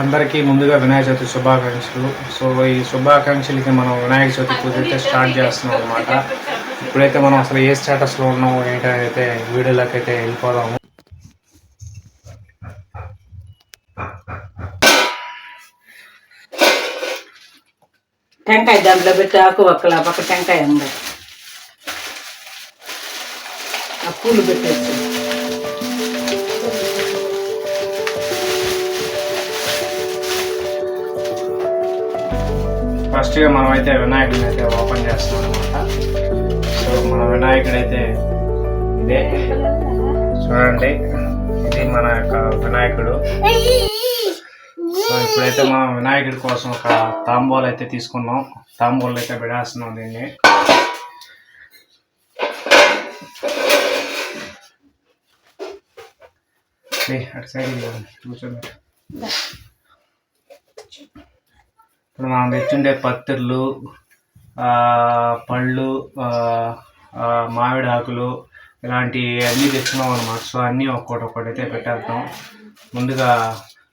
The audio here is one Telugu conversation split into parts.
అందరికీ ముందుగా వినాయక చవితి శుభాకాంక్షలు. సో ఈ శుభాకాంక్షలకి మనం వినాయక చవితి పూజ అయితే స్టార్ట్ చేస్తున్నాం అనమాట ఇప్పుడైతే మనం అసలు ఏ స్టేటస్లో ఉన్నామో ఏంటైతే వీడియోలోకి అయితే వెళ్ళిపోదాము. టెంకాయ దాంట్లో పెట్టి ఆకు ఒక్కల పక్క టెంకాయ ఉంది. ఆ పూలు పెట్టేసి ఫస్ట్గా మనమైతే వినాయకుడిని అయితే ఓపెన్ చేస్తున్నాం అనమాట సో మన వినాయకుడు అయితే ఇదే. చూడండి ఇది మన యొక్క వినాయకుడు. సో ఇప్పుడైతే మనం వినాయకుడి కోసం ఒక తాంబూలు అయితే తీసుకున్నాం. తాంబూలు అయితే పెడేస్తున్నాం దీన్ని. అటు సైడ్ కూర్చోండి ఇప్పుడు మనం తెచ్చుండే పత్తిర్లు పళ్ళు మామిడి ఆకులు ఇలాంటివి అన్నీ తెచ్చుకున్నాం అనమాట సో అన్నీ ఒక్కొక్కటి ఒక్కటి అయితే పెట్టేద్దాం ముందుగా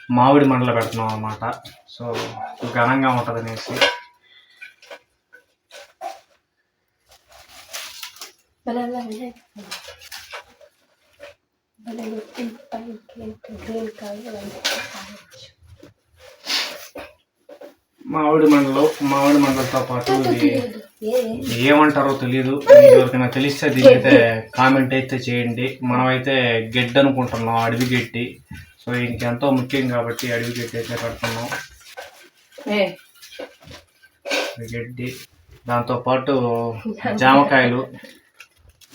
మామిడి మండలు పెడుతున్నాం అనమాట సో ఘనంగా ఉంటుంది అనేసి మామిడి మండలు మామిడి మండలతో పాటు ఇది ఏమంటారో తెలియదు. ఎవరికైనా తెలిస్తే దీని అయితే కామెంట్ అయితే చేయండి. మనమైతే గెడ్డి అనుకుంటున్నాం అడవి గడ్డి. సో ఎంతో ముఖ్యం కాబట్టి అడవి గడ్డి అయితే ఈ గడ్డి. దాంతో పాటు జామకాయలు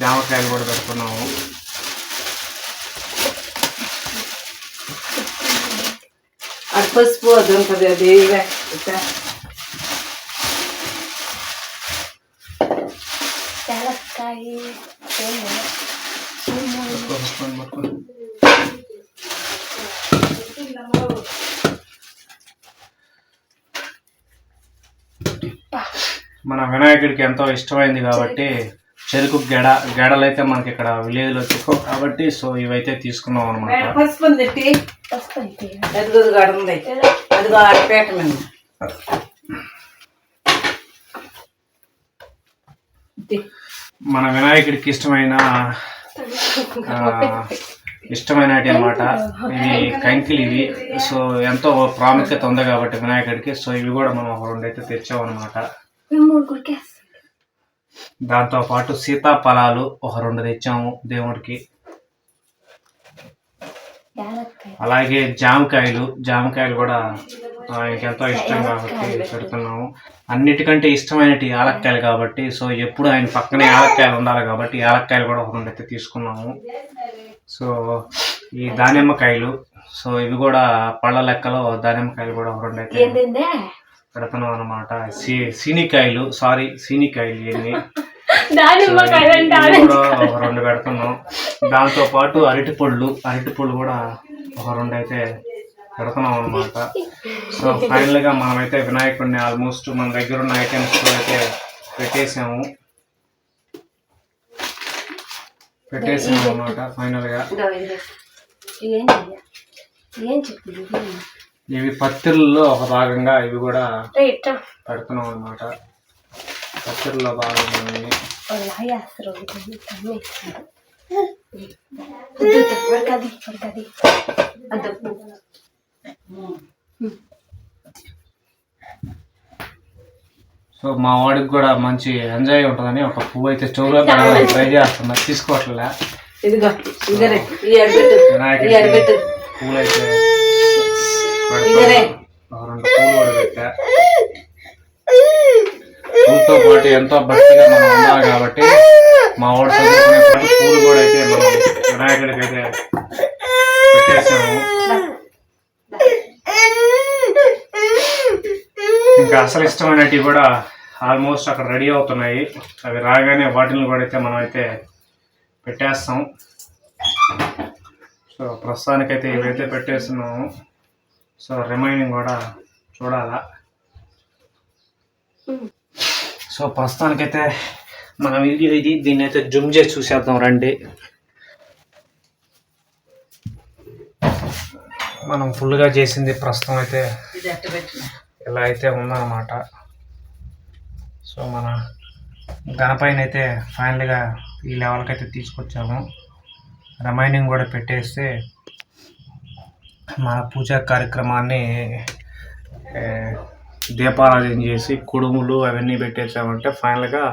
జామకాయలు కూడా పెడుతున్నాము అది పసుపు అది ఉంటుంది అది ఇవే. ఇట్లా. మన వినాయకుడికి ఎంతో ఇష్టమైంది కాబట్టి చెరుకు గెడ గెడలు అయితే మనకి ఇక్కడ విలేజ్లో ఎక్కువ కాబట్టి సో ఇవైతే తీసుకున్నాం అనమాట. మన వినాయకుడికి ఇష్టమైన ఇష్టమైనటి అనమాట ఇవి కంకిలు ఇవి. సో ఎంతో ప్రాముఖ్యత ఉంది కాబట్టి వినాయకుడికి. సో ఇవి కూడా మనం ఒక రెండు అయితే తెచ్చామన్నమాట దాంతో పాటు సీతాఫలాలు ఒక రెండు తెచ్చాము దేవుడికి. అలాగే జామకాయలు జామకాయలు కూడా ఆయనకి ఎంతో ఇష్టం కాబట్టి పెడుతున్నాము. అన్నిటికంటే ఇష్టమైనటి యాలక్కాయలు కాబట్టి సో ఎప్పుడు ఆయన పక్కనే యాలక్కాయలు ఉండాలి కాబట్టి యాలక్కాయలు కూడా ఒక రెండు అయితే తీసుకున్నాము. సో ఈ దానిమ్మకాయలు సో ఇవి కూడా పళ్ళ లెక్కలో దానిమ్మకాయలు కూడా ఒక రెండు అయితే పెడుతున్నాం అనమాట సీనికాయలు సారీ సీనికాయలు ఇవన్నీ. ఇవి కూడా ఒక రెండు పెడుతున్నాం. దాంతో పాటు అరటి పళ్ళు అరటి పళ్ళు కూడా ఒక రెండు అయితే పెడుతున్నాం అనమాట సో ఫైనల్గా మనమైతే వినాయకుడిని ఆల్మోస్ట్ మన దగ్గర ఉన్న ఐటమ్స్ అయితే పెట్టేసాము. పెట్టేసాము అనమాట ఫైనల్గా ఇదో. ఇది. ఏం చెయ్య? ఏం చెప్పింది? ఇవి పత్తిర్లలో ఒక భాగంగా ఇవి కూడా పెడుతున్నాం అనమాట పత్తిర్లలో భాగంగా సో మా వాడికి కూడా మంచి ఎంజాయ్ ఉంటుందని ఒక పువ్వు అయితే చెవులో పెడదామని ట్రై చేస్తున్నా. తీసుకోవట్లే ఇదిగో ఇదరే ఈ అడిపెట్టు పూలు అయితే స్కూల్తో రెండు పూలు కూడా పాటు ఎంతో భక్తిగా మనం ఉన్నాం కాబట్టి మా వాడు చదువుకునే స్కూల్ పూలు కూడా అయితే మనం వినాయకుడికి అయితే పెట్టేసాము ఇంకా అసలు ఇష్టమైనవి కూడా ఆల్మోస్ట్ అక్కడ రెడీ అవుతున్నాయి. అవి రాగానే వాటిని కూడా అయితే మనం అయితే పెట్టేస్తాం. సో ప్రస్తుతానికైతే ఇవైతే పెట్టేస్తున్నాము. సో రిమైనింగ్ కూడా చూడాలా. సో ప్రస్తుతానికైతే మన వీడియో ఇది. దీన్ని అయితే జూమ్ చేసి చూసేద్దాం రండి. మనం ఫుల్గా చేసింది ప్రస్తుతం అయితే ఇలా అయితే ఉందన్నమాట. సో మన గణపైన అయితే ఫైనల్గా ఈ లెవెల్కి అయితే తీసుకొచ్చాము. రిమైనింగ్ కూడా పెట్టేస్తే మన పూజా కార్యక్రమాన్ని దీపారాధన చేసి కుడుములు అవన్నీ పెట్టేసామంటే ఫైనల్గా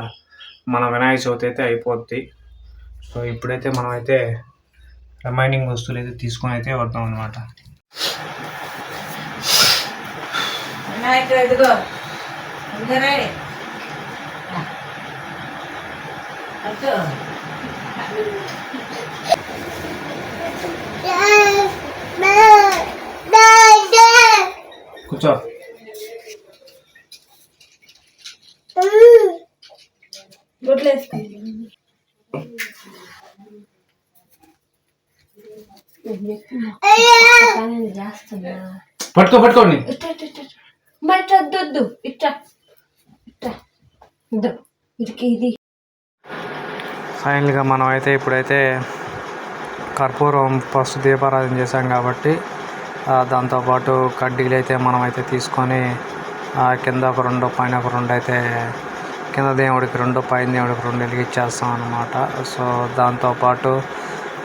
మన వినాయక చవితి అయితే అయిపోద్ది. సో ఇప్పుడైతే మనం అయితే రిమైనింగ్ వస్తువులు అయితే తీసుకొని అయితే వద్దాం అనమాట వినాయక కూర్చో. పట్టుకో పట్టుకోండి ఇట్ట ఇట్ట ఇట్ట ఇదికి ఇది ఫైనల్గా మనం అయితే ఇప్పుడైతే కర్పూరం ఫస్ట్ దీపారాధన చేసాం కాబట్టి దాంతోపాటు కడ్డీలు అయితే మనం అయితే తీసుకొని కింద ఒక రెండు పైన ఒక రెండు అయితే కింద దేవుడికి రెండు పైన దేవుడికి రెండు వెలిగించేస్తాం అనమాట సో దాంతోపాటు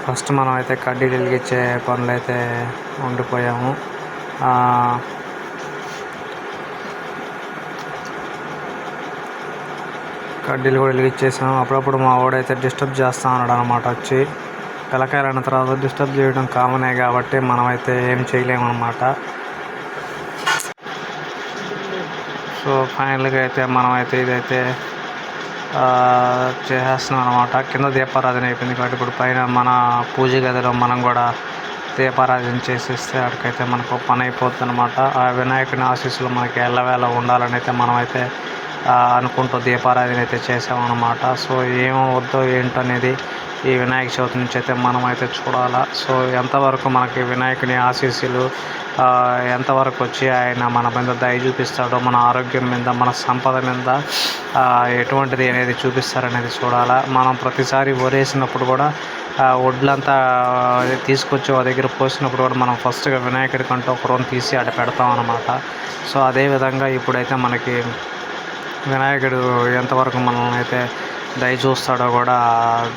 ఫస్ట్ మనం అయితే కడ్డీలు వెలిగించే పనులు అయితే ఉండిపోయాము కడ్డీలు కూడా వెలిగించేసాము. అప్పుడప్పుడు మా వాడైతే డిస్టర్బ్ చేస్తా ఉన్నాడు అనమాట వచ్చి. పిల్లకాయలు తర్వాత డిస్టర్బ్ చేయడం కామనే కాబట్టి మనమైతే ఏం చేయలేమన్నమాట. సో ఫైనల్గా అయితే మనమైతే ఇదైతే చేసేస్తున్నాం అనమాట కింద దీపారాధన అయిపోయింది కాబట్టి ఇప్పుడు పైన మన పూజ గదిలో మనం కూడా దీపారాధన చేసేస్తే అక్కడికైతే మనకు పని అయిపోతుంది అనమాట ఆ వినాయకుని ఆశీస్సులు మనకి ఎల్లవేళ ఉండాలని అయితే మనమైతే అనుకుంటూ దీపారాధన అయితే చేసామన్నమాట. సో ఏమవుద్దో ఏంటనేది ఈ వినాయక చవితి నుంచి అయితే మనం అయితే చూడాలా. సో ఎంతవరకు మనకి వినాయకుని ఆశీస్సులు ఎంతవరకు వచ్చి ఆయన మన మీద దయ చూపిస్తాడో మన ఆరోగ్యం మీద మన సంపద మీద ఎటువంటిది అనేది చూపిస్తారనేది చూడాలా. మనం ప్రతిసారి వరేసినప్పుడు కూడా వడ్లంతా తీసుకొచ్చి ఆ దగ్గర పోసినప్పుడు కూడా మనం ఫస్ట్గా వినాయకుడి కంటూ ఒక రూమ్ తీసి అక్కడ పెడతాం అనమాట సో అదేవిధంగా ఇప్పుడైతే మనకి వినాయకుడు ఎంతవరకు మనల్ని అయితే దయ చూస్తాడో కూడా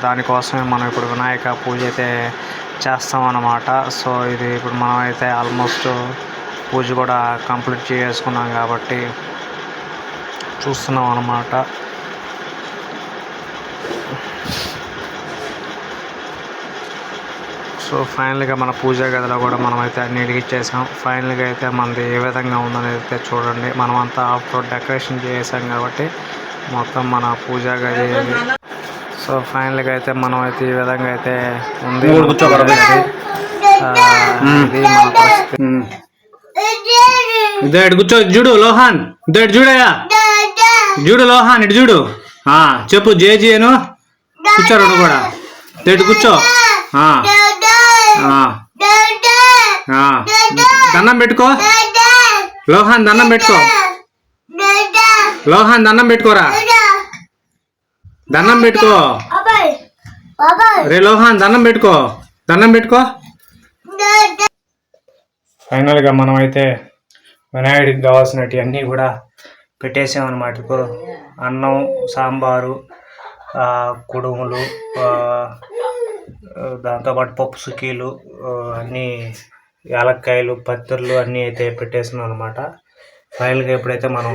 దానికోసమే మనం ఇప్పుడు వినాయక పూజ అయితే చేస్తామన్నమాట. సో ఇది ఇప్పుడు మనం అయితే ఆల్మోస్ట్ పూజ కూడా కంప్లీట్ చేసుకున్నాం కాబట్టి చూస్తున్నాం అన్నమాట. సో ఫైనల్గా మన పూజా గదిలో కూడా మనం అయితే అన్ని ఇచ్చేసాం ఫైనల్గా అయితే మనది ఏ విధంగా ఉందనేది అయితే చూడండి. మనమంతా ఆఫ్ రోడ్ డెకరేషన్ చేసాం కాబట్టి మొత్తం మన పూజా గది సో ఫైనల్గా అయితే మనం అయితే ఈ విధంగా అయితే ఉంది. మన పూజా గది. ఆ, ఇది మన పరిస్థితి ఇదే ఇటు కూర్చో చూడు లోహాన్. ఇదే ఇటు చూడయా చూడు లోహాన్ ఇటు చూడు. ఆ, చెప్పు జేజీ అను కూర్చో రెండు కూడా. ఇటు కూర్చో. దండం పెట్టుకో. లోహాన్ దండం పెట్టుకో. లోహాన్ దండం పెట్టుకోరా. దండం పెట్టుకో. రే లోహాన్ దండం పెట్టుకో. దండం పెట్టుకో. ఫైనల్గా మనం అయితే వినాయకుడికి కావాల్సినవి అన్నీ కూడా పెట్టేసామన్నమాట. ఇప్పుడు అన్నం సాంబారు ఆ, కుడుములు ఆ, దాంతోపాటు పప్పు సుకీలు ఆ, అన్నీ యాలక్కాయలు పత్తిర్లు అన్నీ అయితే పెట్టేసినాం అనమాట ఫైనల్గా ఎప్పుడైతే మనం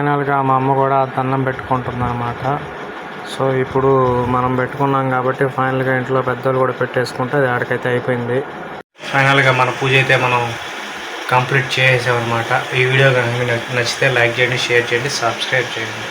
ఫైనల్గా మా అమ్మ కూడా దండం పెట్టుకుంటుంది అనమాట సో ఇప్పుడు మనం పెట్టుకున్నాం కాబట్టి ఫైనల్గా ఇంట్లో పెద్దలు కూడా పెట్టేసుకుంటే అది ఆడికైతే అయిపోయింది. ఫైనల్గా మన పూజ అయితే మనం కంప్లీట్ చేసేసామన్నమాట. ఈ వీడియో కనుక నచ్చితే లైక్ చేయండి షేర్ చేయండి సబ్స్క్రైబ్ చేయండి.